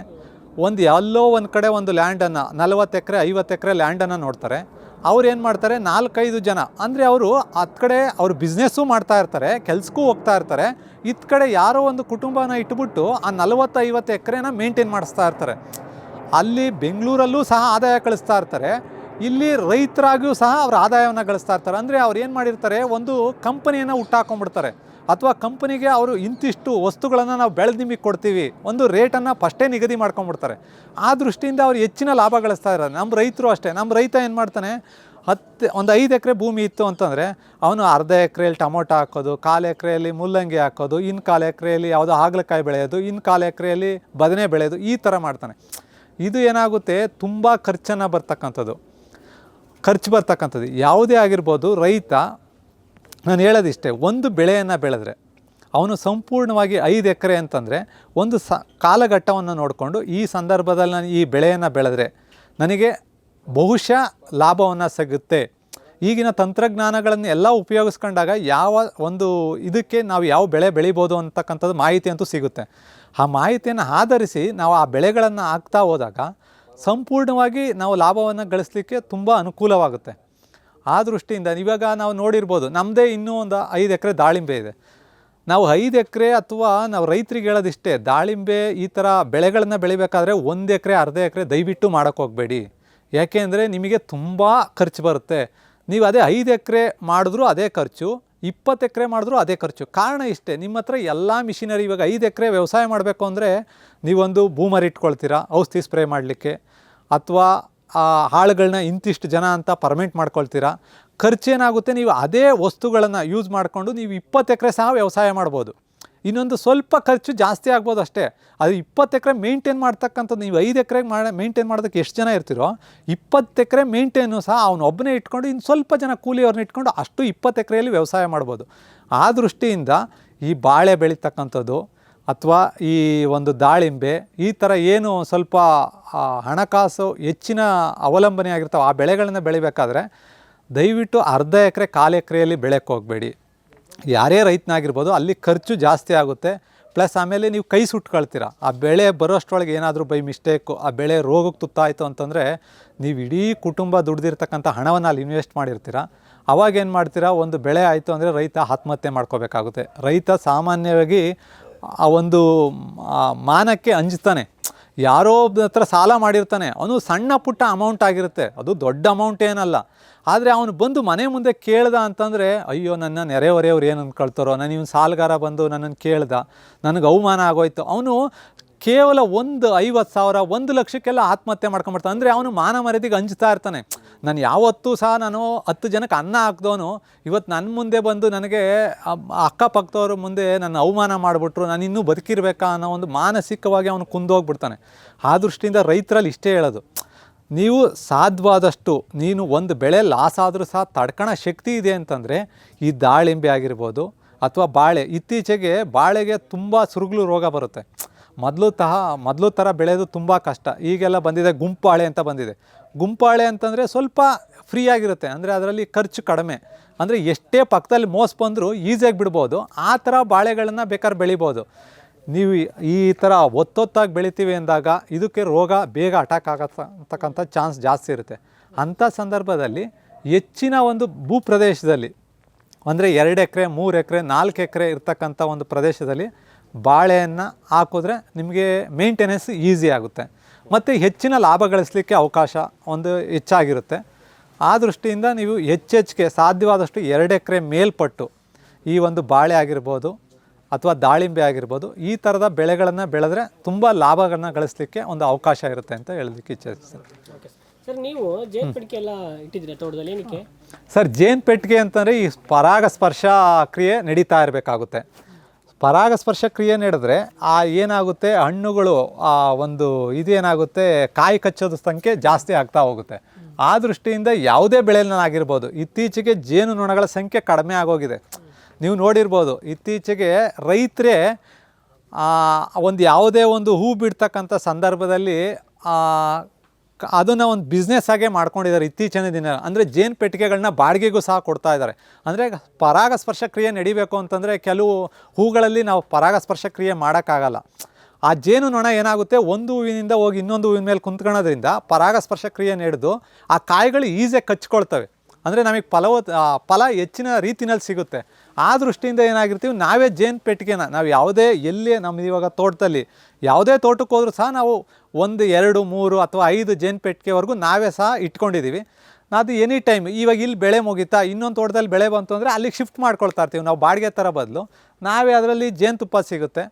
ಒಂದು ಎಲ್ಲೋ ಒಂದು ಕಡೆ ಒಂದು ಲ್ಯಾಂಡನ್ನು ನಲವತ್ತು ಎಕರೆ, ಐವತ್ತು ಎಕರೆ ಲ್ಯಾಂಡನ್ನು ನೋಡ್ತಾರೆ. ಅವ್ರು ಏನು ಮಾಡ್ತಾರೆ? ನಾಲ್ಕೈದು ಜನ. ಅಂದರೆ ಅವರು ಹತ್ತು ಕಡೆ ಅವ್ರು ಬಿಸ್ನೆಸ್ಸು ಮಾಡ್ತಾ ಇರ್ತಾರೆ, ಕೆಲ್ಸಕ್ಕೂ ಹೋಗ್ತಾ ಇರ್ತಾರೆ. ಇತ್ತ ಕಡೆ ಯಾರೋ ಒಂದು ಕುಟುಂಬನ ಇಟ್ಬಿಟ್ಟು ಆ ನಲವತ್ತು ಐವತ್ತು ಎಕರೆನ ಮೇಂಟೈನ್ ಮಾಡಿಸ್ತಾ ಇರ್ತಾರೆ. ಅಲ್ಲಿ ಬೆಂಗಳೂರಲ್ಲೂ ಸಹ ಆದಾಯ ಕಳಿಸ್ತಾ ಇರ್ತಾರೆ. ಇಲ್ಲಿ ರೈತರಾಗಿಯೂ ಸಹ ಅವ್ರ ಆದಾಯವನ್ನು ಗಳಿಸ್ತಾ ಇರ್ತಾರೆ. ಅಂದರೆ ಅವ್ರು ಏನು ಮಾಡಿರ್ತಾರೆ? ಒಂದು ಕಂಪನಿಯನ್ನು ಹುಟ್ಟಾಕೊಂಡ್ಬಿಡ್ತಾರೆ. ಅಥವಾ ಕಂಪನಿಗೆ ಅವರು ಇಂತಿಷ್ಟು ವಸ್ತುಗಳನ್ನು ನಾವು ಬೆಳೆದು ನಿಮಗೆ ಕೊಡ್ತೀವಿ, ಒಂದು ರೇಟನ್ನು ಫಸ್ಟೇ ನಿಗದಿ ಮಾಡ್ಕೊಂಡ್ಬಿಡ್ತಾರೆ ಆ ದೃಷ್ಟಿಯಿಂದ ಅವ್ರು ಹೆಚ್ಚಿನ ಲಾಭ ಗಳಿಸ್ತಾ ಇರೋದು. ನಮ್ಮ ರೈತರು ಅಷ್ಟೇ. ನಮ್ಮ ರೈತ ಏನು ಮಾಡ್ತಾನೆ? ಹತ್ತು, ಒಂದು ಐದು ಎಕರೆ ಭೂಮಿ ಇತ್ತು ಅಂತಂದರೆ, ಅವನು ಅರ್ಧ ಎಕರೆಯಲ್ಲಿ ಟೊಮೊಟೊ ಹಾಕೋದು, ಕಾಲು ಎಕರೆಯಲ್ಲಿ ಮುಲ್ಲಂಗಿ ಹಾಕೋದು ಇನ್ನು ಕಾಲು ಎಕರೆಯಲ್ಲಿ ಯಾವುದೋ ಹಾಗಲಕಾಯಿ ಬೆಳೆಯೋದು ಇನ್ನು ಕಾಲು ಎಕರೆಯಲ್ಲಿ ಬದನೆ ಬೆಳೆಯೋದು, ಈ ಥರ ಮಾಡ್ತಾನೆ. ಇದು ಏನಾಗುತ್ತೆ? ತುಂಬ ಖರ್ಚನ್ನು ಬರ್ತಕ್ಕಂಥದ್ದು. ಖರ್ಚು ಬರ್ತಕ್ಕಂಥದ್ದು. ಯಾವುದೇ ಆಗಿರ್ಬೋದು ರೈತ ನಾನು ಹೇಳೋದಿಷ್ಟೇ ಒಂದು ಬೆಳೆಯನ್ನು ಬೆಳೆದ್ರೆ, ಅವನು ಸಂಪೂರ್ಣವಾಗಿ ಐದು ಎಕರೆ ಅಂತಂದರೆ, ಒಂದು ಸ, ಕಾಲಘಟ್ಟವನ್ನು ನೋಡಿಕೊಂಡು ಈ ಸಂದರ್ಭದಲ್ಲಿ ನಾನು ಈ ಬೆಳೆಯನ್ನು ಬೆಳೆದ್ರೆ ನನಗೆ ಬಹುಶಃ ಲಾಭವನ್ನು ಸಿಗುತ್ತೆ. ಈಗಿನ ತಂತ್ರಜ್ಞಾನಗಳನ್ನು ಎಲ್ಲ ಉಪಯೋಗಿಸ್ಕೊಂಡಾಗ ಯಾವ ಒಂದು ಇದಕ್ಕೆ ನಾವು ಯಾವ ಬೆಳೆ ಬೆಳಿಬೋದು ಅಂತಕ್ಕಂಥದ್ದು ಮಾಹಿತಿ ಅಂತೂ ಸಿಗುತ್ತೆ. ಆ ಮಾಹಿತಿಯನ್ನು ಆಧರಿಸಿ ನಾವು ಆ ಬೆಳೆಗಳನ್ನು ಹಾಕ್ತಾ ಹೋದಾಗ ಸಂಪೂರ್ಣವಾಗಿ ನಾವು ಲಾಭವನ್ನು ಗಳಿಸಲಿಕ್ಕೆ ತುಂಬ ಅನುಕೂಲವಾಗುತ್ತೆ. ಆ ದೃಷ್ಟಿಯಿಂದ ಇವಾಗ ನಾವು ನೋಡಿರ್ಬೋದು ನಮ್ಮದೇ ಇನ್ನೂ ಒಂದು ಐದು ಎಕರೆ ದಾಳಿಂಬೆ ಇದೆ. ನಾವು ಐದು ಎಕರೆ ಅಥವಾ ನಾವು ರೈತರಿಗೆ ಹೇಳೋದಿಷ್ಟೇ, ದಾಳಿಂಬೆ ಈ ಥರ ಬೆಳೆಗಳನ್ನು ಬೆಳಿಬೇಕಾದ್ರೆ ಒಂದು ಎಕರೆ, ಅರ್ಧ ಎಕರೆ ದಯವಿಟ್ಟು ಹೋಗಬೇಡಿ. ಯಾಕೆಂದರೆ ನಿಮಗೆ ತುಂಬ ಖರ್ಚು ಬರುತ್ತೆ. ನೀವು ಅದೇ ಐದು ಎಕರೆ ಮಾಡಿದ್ರೂ ಅದೇ ಖರ್ಚು, ಇಪ್ಪತ್ತು ಎಕರೆ ಮಾಡಿದ್ರೂ ಅದೇ ಖರ್ಚು. ಕಾರಣ ಇಷ್ಟೇ, ನಿಮ್ಮ ಹತ್ರ ಎಲ್ಲ ಮಿಷಿನರಿ ಇವಾಗ ಐದು ಎಕರೆ ವ್ಯವಸಾಯ ಮಾಡಬೇಕು ಅಂದರೆ ನೀವೊಂದು ಬೂಮರ್ ಇಟ್ಕೊಳ್ತೀರಾ, ಔಷಧಿ ಸ್ಪ್ರೇ ಮಾಡಲಿಕ್ಕೆ, ಅಥವಾ ಆ ಹಾಳುಗಳನ್ನ ಇಂತಿಷ್ಟು ಜನ ಅಂತ ಪರ್ಮಿಟ್ ಮಾಡ್ಕೊಳ್ತೀರಾ? ಖರ್ಚೇನಾಗುತ್ತೆ ನೀವು ಅದೇ ವಸ್ತುಗಳನ್ನು ಯೂಸ್ ಮಾಡಿಕೊಂಡು ನೀವು ಇಪ್ಪತ್ತು ಎಕರೆ ಸಹ ವ್ಯವಸಾಯ ಮಾಡ್ಬೋದು. ಇನ್ನೊಂದು ಸ್ವಲ್ಪ ಖರ್ಚು ಜಾಸ್ತಿ ಆಗ್ಬೋದು ಅಷ್ಟೇ. ಅದು ಇಪ್ಪತ್ತು ಎಕರೆ ಮೇಂಟೈನ್ ಮಾಡ್ತಕ್ಕಂಥದ್ದು, ನೀವು ಐದು ಎಕರೆಗೆ ಮಾಡಿ, ಮೇಂಟೈನ್ ಮಾಡೋದಕ್ಕೆ ಎಷ್ಟು ಜನ ಇರ್ತೀರೋ, ಇಪ್ಪತ್ತು ಎಕರೆ ಮೇಂಟೈನು ಸಹ ಅವನೊಬ್ಬನೇ ಇಟ್ಕೊಂಡು ಇನ್ನು ಸ್ವಲ್ಪ ಜನ ಕೂಲಿಯವ್ರನ್ನ ಇಟ್ಕೊಂಡು ಅಷ್ಟು ಇಪ್ಪತ್ತು ಎಕರೆಯಲ್ಲಿ ವ್ಯವಸಾಯ ಮಾಡ್ಬೋದು. ಆ ದೃಷ್ಟಿಯಿಂದ ಈ ಬಾಳೆ ಬೆಳೀತಕ್ಕಂಥದ್ದು ಅಥವಾ ಈ ಒಂದು ದಾಳಿಂಬೆ, ಈ ಥರ ಏನು ಸ್ವಲ್ಪ ಹಣಕಾಸು ಹೆಚ್ಚಿನ ಅವಲಂಬನೆ ಆಗಿರ್ತಾವೆ, ಆ ಬೆಳೆಗಳನ್ನ ಬೆಳಿಬೇಕಾದ್ರೆ ದಯವಿಟ್ಟು ಅರ್ಧ ಎಕರೆ, ಕಾಲು ಎಕರೆಯಲ್ಲಿ ಬೆಳೆಯೋಕ್ಕೆ ಹೋಗಬೇಡಿ. ಯಾರೇ ರೈತನಾಗಿರ್ಬೋದು, ಅಲ್ಲಿ ಖರ್ಚು ಜಾಸ್ತಿ ಆಗುತ್ತೆ. ಪ್ಲಸ್ ಆಮೇಲೆ ನೀವು ಕೈ ಸುಟ್ಕೊಳ್ತೀರ. ಆ ಬೆಳೆ ಬರೋಷ್ಟರೊಳಗೆ ಏನಾದರೂ ಬೈ ಮಿಸ್ಟೇಕು, ಆ ಬೆಳೆ ರೋಗಕ್ಕೆ ತುತ್ತಾಯಿತು ಅಂತಂದರೆ ನೀವು ಇಡೀ ಕುಟುಂಬ ದುಡ್ದಿರ್ತಕ್ಕಂಥ ಹಣವನ್ನು ಅಲ್ಲಿ ಇನ್ವೆಸ್ಟ್ ಮಾಡಿರ್ತೀರ. ಅವಾಗೇನು ಮಾಡ್ತೀರಾ, ಒಂದು ಬೆಳೆ ಆಯಿತು ಅಂದರೆ ರೈತ ಆತ್ಮಹತ್ಯೆ ಮಾಡ್ಕೋಬೇಕಾಗುತ್ತೆ. ರೈತ ಸಾಮಾನ್ಯವಾಗಿ ಆ ಒಂದು ಮಾನಕ್ಕೆ ಅಂಜ್ತಾನೆ ಯಾರೋ ಹತ್ರ ಸಾಲ ಮಾಡಿರ್ತಾನೆ. ಅವನು ಸಣ್ಣ ಪುಟ್ಟ ಅಮೌಂಟ್ ಆಗಿರುತ್ತೆ. ಅದು ದೊಡ್ಡ ಅಮೌಂಟ್ ಏನಲ್ಲ. ಆದರೆ ಅವನು ಬಂದು ಮನೆ ಮುಂದೆ ಕೇಳ್ದ ಅಂತಂದರೆ, ಅಯ್ಯೋ, ನನ್ನ ನೆರೆಹೊರೆಯವ್ರು ಏನು ಅಂದ್ಕೊಳ್ತಾರೋ ನಾನು ಇವನು ಸಾಲಗಾರ ಬಂದು ನನ್ನನ್ನು ಕೇಳ್ದ. ನನಗೆ ಅವಮಾನ ಆಗೋಯ್ತು. ಅವನು ಕೇವಲ ಒಂದು ಐವತ್ತು ಸಾವಿರ, ಒಂದು ಲಕ್ಷಕ್ಕೆಲ್ಲ ಆತ್ಮಹತ್ಯೆ ಮಾಡ್ಕೊಂಬಿಡ್ತಾನೆ ಅಂದರೆ ಅವನು ಮಾನ ಮರ್ಯಾದೆಗೆ ಅಂಜ್ತಾ ಇರ್ತಾನೆ. ನಾನು ಯಾವತ್ತೂ ಸಹ ನಾನು ಹತ್ತು ಜನಕ್ಕೆ ಅನ್ನ ಹಾಕ್ದವನು, ಇವತ್ತು ನನ್ನ ಮುಂದೆ ಬಂದು ನನಗೆ ಅಕ್ಕಪಕ್ಕದವ್ರ ಮುಂದೆ ನನ್ನ ಅವಮಾನ ಮಾಡಿಬಿಟ್ರು, ನಾನು ಇನ್ನೂ ಬದುಕಿರ್ಬೇಕಾ ಅನ್ನೋ ಒಂದು ಮಾನಸಿಕವಾಗಿ ಅವನು ಕುಂದೋಗ್ಬಿಡ್ತಾನೆ. ಆ ದೃಷ್ಟಿಯಿಂದ ರೈತರಲ್ಲಿ ಇಷ್ಟೇ ಹೇಳೋದು. ನೀವು ಸಾಧ್ಯವಾದಷ್ಟು, ನೀನು ಒಂದು ಬೆಳೆ ಲಾಸ್ ಆದರೂ ಸಹ ತಡ್ಕಣ ಶಕ್ತಿ ಇದೆ ಅಂತಂದರೆ ಈ ದಾಳಿಂಬೆ ಆಗಿರ್ಬೋದು, ಅಥವಾ ಬಾಳೆ. ಇತ್ತೀಚೆಗೆ ಬಾಳೆಗೆ ತುಂಬ ಸುರುಗ್ಲು ರೋಗ ಬರುತ್ತೆ. ಮೊದಲು ತಹ, ಮೊದಲು ಥರ ಬೆಳೆಯೋದು ತುಂಬ ಕಷ್ಟ. ಈಗೆಲ್ಲ ಬಂದಿದೆ ಗುಂಪಾಳೆ ಅಂತ ಬಂದಿದೆ. ಗುಂಪಾಳೆ ಅಂತಂದರೆ ಸ್ವಲ್ಪ ಫ್ರೀ ಆಗಿರುತ್ತೆ. ಅಂದರೆ ಅದರಲ್ಲಿ ಖರ್ಚು ಕಡಿಮೆ. ಅಂದರೆ ಎಷ್ಟೇ ಪಕ್ಕದಲ್ಲಿ ಮೋಸ ಬಂದರೂ ಈಸಿಯಾಗಿ ಬಿಡ್ಬೋದು. ಆ ಥರ ಬಾಳೆಗಳನ್ನು ಬೇಕಾದ್ರೆ ಬೆಳಿಬೋದು. ನೀವು ಈ ಥರ ಒತ್ತೊತ್ತಾಗಿ ಬೆಳಿತೀವಿ ಅಂದಾಗ ಇದಕ್ಕೆ ರೋಗ ಬೇಗ ಅಟ್ಯಾಕ್ ಆಗತಕ್ಕಂಥ ಚಾನ್ಸ್ ಜಾಸ್ತಿ ಇರುತ್ತೆ. ಅಂಥ ಸಂದರ್ಭದಲ್ಲಿ ಹೆಚ್ಚಿನ ಒಂದು ಭೂ ಪ್ರದೇಶದಲ್ಲಿ ಅಂದರೆ ಎರಡು ಎಕರೆ, ಮೂರು ಎಕರೆ, ನಾಲ್ಕು ಎಕರೆ ಇರ್ತಕ್ಕಂಥ ಒಂದು ಪ್ರದೇಶದಲ್ಲಿ ಬಾಳೆಯನ್ನು ಹಾಕಿದ್ರೆ ನಿಮಗೆ ಮೇಂಟೆನೆನ್ಸ್ ಈಸಿ ಆಗುತ್ತೆ. ಮತ್ತು ಹೆಚ್ಚಿನ ಲಾಭ ಗಳಿಸಲಿಕ್ಕೆ ಅವಕಾಶ ಒಂದು ಹೆಚ್ಚಾಗಿರುತ್ತೆ. ಆ ದೃಷ್ಟಿಯಿಂದ ನೀವು ಹೆಚ್ಚೆಚ್ಚಿಗೆ ಸಾಧ್ಯವಾದಷ್ಟು ಎರಡು ಎಕರೆ ಮೇಲ್ಪಟ್ಟು ಈ ಒಂದು ಬಾಳೆ ಆಗಿರ್ಬೋದು ಅಥವಾ ದಾಳಿಂಬೆ ಆಗಿರ್ಬೋದು ಈ ಥರದ ಬೆಳೆಗಳನ್ನು ಬೆಳೆದ್ರೆ ತುಂಬ ಲಾಭಗಳನ್ನ ಗಳಿಸಲಿಕ್ಕೆ ಒಂದು ಅವಕಾಶ ಇರುತ್ತೆ ಅಂತ ಹೇಳಲಿಕ್ಕೆ ಇಚ್ಛಿಸ್ತೀನಿ. ಓಕೆ ಸರ್ ನೀವು ಎಲ್ಲ ಇಟ್ಟಿದ್ದೀರಾ ತೋಟದಲ್ಲಿ ಏನಕ್ಕೆ? ಸರ್ ಜೇನು ಪೆಟ್ಟಿಗೆ ಅಂತಂದರೆ ಈ ಪರಾಗಸ್ಪರ್ಶ ಕ್ರಿಯೆ ನಡೀತಾ ಇರಬೇಕಾಗುತ್ತೆ. ಪರಾಗಸ್ಪರ್ಶ ಕ್ರಿಯೆ ನಡೆದ್ರೆ ಆ ಏನಾಗುತ್ತೆ? ಹಣ್ಣುಗಳು, ಆ ಒಂದು ಇದೇನಾಗುತ್ತೆ ಕಾಯಿ ಕಚ್ಚೋದು ಸಂಖ್ಯೆ ಜಾಸ್ತಿ ಆಗ್ತಾ ಹೋಗುತ್ತೆ. ಆ ದೃಷ್ಟಿಯಿಂದ ಯಾವುದೇ ಬೆಳೆಯನ್ನಾಗಿರ್ಬೋದು ಇತ್ತೀಚೆಗೆ ಜೇನುನೊಣಗಳ ಸಂಖ್ಯೆ ಕಡಿಮೆ ಆಗೋಗಿದೆ. ನೀವು ನೋಡಿರ್ಬೋದು, ಇತ್ತೀಚೆಗೆ ರೈತರೇ ಒಂದು ಯಾವುದೇ ಒಂದು ಹೂ ಬಿಡ್ತಕ್ಕಂಥ ಸಂದರ್ಭದಲ್ಲಿ ಅದನ್ನು ಒಂದು ಬಿಸ್ನೆಸ್ ಆಗೇ ಮಾಡ್ಕೊಂಡಿದ್ದಾರೆ ಇತ್ತೀಚಿನ ದಿನ. ಅಂದರೆ ಜೇನು ಪೆಟ್ಟಿಗೆಗಳನ್ನ ಬಾಡಿಗೆಗೂ ಸಹ ಕೊಡ್ತಾ ಇದ್ದಾರೆ. ಅಂದರೆ ಪರಾಗಸ್ಪರ್ಶ ಕ್ರಿಯೆ ನಡಿಬೇಕು ಅಂತಂದರೆ ಕೆಲವು ಹೂಗಳಲ್ಲಿ ನಾವು ಪರಾಗಸ್ಪರ್ಶ ಕ್ರಿಯೆ ಮಾಡೋಕ್ಕಾಗಲ್ಲ. ಆ ಜೇನು ನೊಣ ಏನಾಗುತ್ತೆ? ಒಂದು ಹೂವಿನಿಂದ ಹೋಗಿ ಇನ್ನೊಂದು ಹೂವಿನ ಮೇಲೆ ಕುಂತ್ಕೊಳ್ಳೋದ್ರಿಂದ ಪರಾಗಸ್ಪರ್ಶ ಕ್ರಿಯೆ ನಡೆದು ಆ ಕಾಯಿಗಳು ಈಸಿಯಾಗಿ ಕಚ್ಕೊಳ್ತವೆ. ಅಂದರೆ ನಮಗೆ ಫಲವ ಫಲ ಹೆಚ್ಚಿನ ರೀತಿನಲ್ಲಿ ಸಿಗುತ್ತೆ. ಆ ದೃಷ್ಟಿಯಿಂದ ಏನಾಗಿರ್ತೀವಿ, ನಾವೇ ಜೇನು ಪೆಟ್ಟಿಗೆನ, ನಾವು ಯಾವುದೇ ಎಲ್ಲಿ ನಮ್ಮ ಇವಾಗ ತೋಟದಲ್ಲಿ ಯಾವುದೇ ತೋಟಕ್ಕೆ ಹೋದರೂ ಸಹ ನಾವು ಒಂದು, ಎರಡು, ಮೂರು ಅಥವಾ ಐದು ಜೇನು ಪೆಟ್ಟಿಗೆವರೆಗೂ ನಾವೇ ಸಹ ಇಟ್ಕೊಂಡಿದ್ದೀವಿ ಅದು ಎನಿ ಟೈಮ್, ಇವಾಗ ಇಲ್ಲಿ ಬೆಳೆ ಮುಗಿತಾ, ಇನ್ನೊಂದು ತೋಟದಲ್ಲಿ ಬೆಳೆ ಬಂತು ಅಂದರೆ ಅಲ್ಲಿಗೆ ಶಿಫ್ಟ್ ಮಾಡ್ಕೊಳ್ತಾ ಇರ್ತೀವಿ. ನಾವು ಬಾಡಿಗೆ ಥರ ಬದಲು, ನಾವೇ ಅದರಲ್ಲಿ ಜೇನುತುಪ್ಪ ಸಿಗುತ್ತೆ.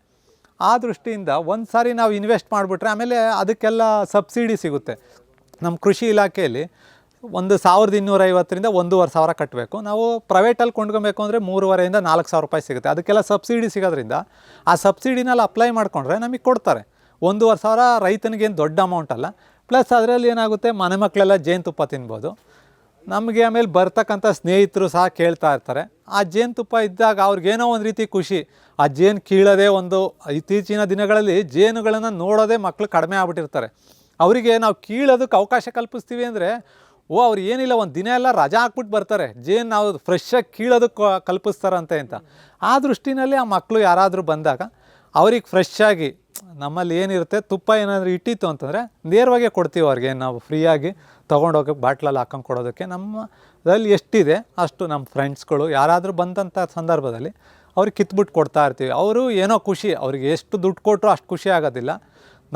ಆ ದೃಷ್ಟಿಯಿಂದ ಒಂದು ಸಾರಿ ನಾವು ಇನ್ವೆಸ್ಟ್ ಮಾಡಿಬಿಟ್ರೆ ಆಮೇಲೆ ಅದಕ್ಕೆಲ್ಲ ಸಬ್ಸಿಡಿ ಸಿಗುತ್ತೆ. ನಮ್ಮ ಕೃಷಿ ಇಲಾಖೆಯಲ್ಲಿ ಒಂದು ಸಾವಿರದ ಇನ್ನೂರೈವತ್ತರಿಂದ ಒಂದೂವರೆ ಸಾವಿರ ಕಟ್ಟಬೇಕು. ನಾವು ಪ್ರೈವೇಟಲ್ಲಿ ಕೊಂಡ್ಕೊಬೇಕು ಅಂದರೆ ಮೂರುವರೆಯಿಂದ ನಾಲ್ಕು ಸಾವಿರ ರೂಪಾಯಿ ಸಿಗುತ್ತೆ. ಅದಕ್ಕೆಲ್ಲ ಸಬ್ಸಿಡಿ ಸಿಗೋದ್ರಿಂದ ಆ ಸಬ್ಸಿಡಿನಲ್ಲಿ ಅಪ್ಲೈ ಮಾಡಿಕೊಂಡ್ರೆ ನಮಗೆ ಕೊಡ್ತಾರೆ. ಒಂದೂವರೆ ಸಾವಿರ ರೈತನಿಗೇನು ದೊಡ್ಡ ಅಮೌಂಟ್ ಅಲ್ಲ. ಪ್ಲಸ್ ಅದರಲ್ಲಿ ಏನಾಗುತ್ತೆ ಮನೆ ಮಕ್ಕಳೆಲ್ಲ ಜೇನುತುಪ್ಪ ತಿನ್ಬೋದು. ನಮಗೆ ಆಮೇಲೆ ಬರ್ತಕ್ಕಂಥ ಸ್ನೇಹಿತರು ಸಹ ಕೇಳ್ತಾ ಇರ್ತಾರೆ. ಆ ಜೇನುತುಪ್ಪ ಇದ್ದಾಗ ಅವ್ರಿಗೇನೋ ಒಂದು ರೀತಿ ಖುಷಿ. ಆ ಜೇನು ಕೀಳೋದೇ ಒಂದು ಇತ್ತೀಚಿನ ದಿನಗಳಲ್ಲಿ ಜೇನುಗಳನ್ನು ನೋಡೋದೇ ಮಕ್ಕಳು ಕಡಿಮೆ ಆಗ್ಬಿಟ್ಟಿರ್ತಾರೆ. ಅವರಿಗೆ ನಾವು ಕೀಳೋದಕ್ಕೆ ಅವಕಾಶ ಕಲ್ಪಿಸ್ತೀವಿ ಅಂದರೆ ಓ, ಅವ್ರು ಏನಿಲ್ಲ, ಒಂದು ದಿನ ಎಲ್ಲ ರಜಾ ಹಾಕ್ಬಿಟ್ಟು ಬರ್ತಾರೆ. ಜೇನು ನಾವು ಫ್ರೆಶ್ಶಾಗಿ ಕೀಳೋದಕ್ಕೆ ಕಲ್ಪಿಸ್ತಾರಂತೆ ಅಂತ. ಆ ದೃಷ್ಟಿನಲ್ಲಿ ಆ ಮಕ್ಕಳು ಯಾರಾದರೂ ಬಂದಾಗ ಅವ್ರಿಗೆ ಫ್ರೆಶ್ಶಾಗಿ ನಮ್ಮಲ್ಲಿ ಏನಿರುತ್ತೆ, ತುಪ್ಪ ಏನಾದರೂ ಇಟ್ಟಿತ್ತು ಅಂತಂದರೆ ನೇರವಾಗೇ ಕೊಡ್ತೀವಿ ಅವ್ರಿಗೆ. ನಾವು ಫ್ರೀಯಾಗಿ ತೊಗೊಂಡೋಗಕ್ಕೆ ಬಾಟ್ಲಲ್ಲಿ ಹಾಕೊಂಡು ಕೊಡೋದಕ್ಕೆ. ನಮ್ಮದಲ್ಲಿ ಎಷ್ಟಿದೆ, ಅಷ್ಟು ನಮ್ಮ ಫ್ರೆಂಡ್ಸ್ಗಳು ಯಾರಾದರೂ ಬಂದಂಥ ಸಂದರ್ಭದಲ್ಲಿ ಅವ್ರಿಗೆ ಕಿತ್ಬಿಟ್ಟು ಕೊಡ್ತಾ ಇರ್ತೀವಿ. ಅವರು ಏನೋ ಖುಷಿ, ಅವ್ರಿಗೆ ಎಷ್ಟು ದುಡ್ಡು ಕೊಟ್ಟರು ಅಷ್ಟು ಖುಷಿ ಆಗೋದಿಲ್ಲ.